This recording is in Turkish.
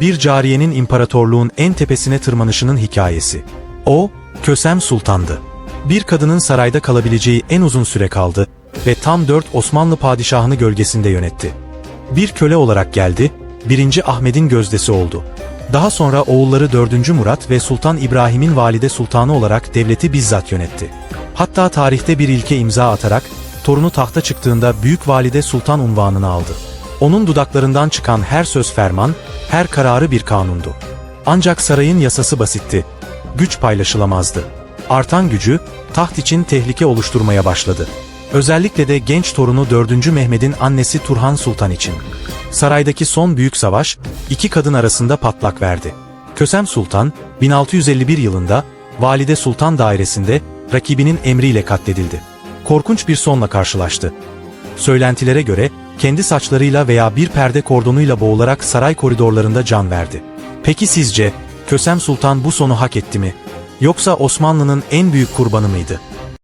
Bir cariyenin imparatorluğun en tepesine tırmanışının hikayesi. O, Kösem Sultan'dı. Bir kadının sarayda kalabileceği en uzun süre kaldı ve tam dört Osmanlı padişahını gölgesinde yönetti. Bir köle olarak geldi, 1. Ahmet'in gözdesi oldu. Daha sonra oğulları 4. Murat ve Sultan İbrahim'in valide sultanı olarak devleti bizzat yönetti. Hatta tarihte bir ilke imza atarak, torunu tahta çıktığında Büyük Valide Sultan unvanını aldı. Onun dudaklarından çıkan her söz ferman, her kararı bir kanundu. Ancak sarayın yasası basitti. Güç paylaşılamazdı. Artan gücü, taht için tehlike oluşturmaya başladı. Özellikle de genç torunu 4. Mehmet'in annesi Turhan Sultan için. Saraydaki son büyük savaş, iki kadın arasında patlak verdi. Kösem Sultan, 1651 yılında, Valide Sultan dairesinde, rakibinin emriyle katledildi. Korkunç bir sonla karşılaştı. Söylentilere göre, kendi saçlarıyla veya bir perde kordonuyla boğularak saray koridorlarında can verdi. Peki sizce, Kösem Sultan bu sonu hak etti mi? Yoksa Osmanlı'nın en büyük kurbanı mıydı?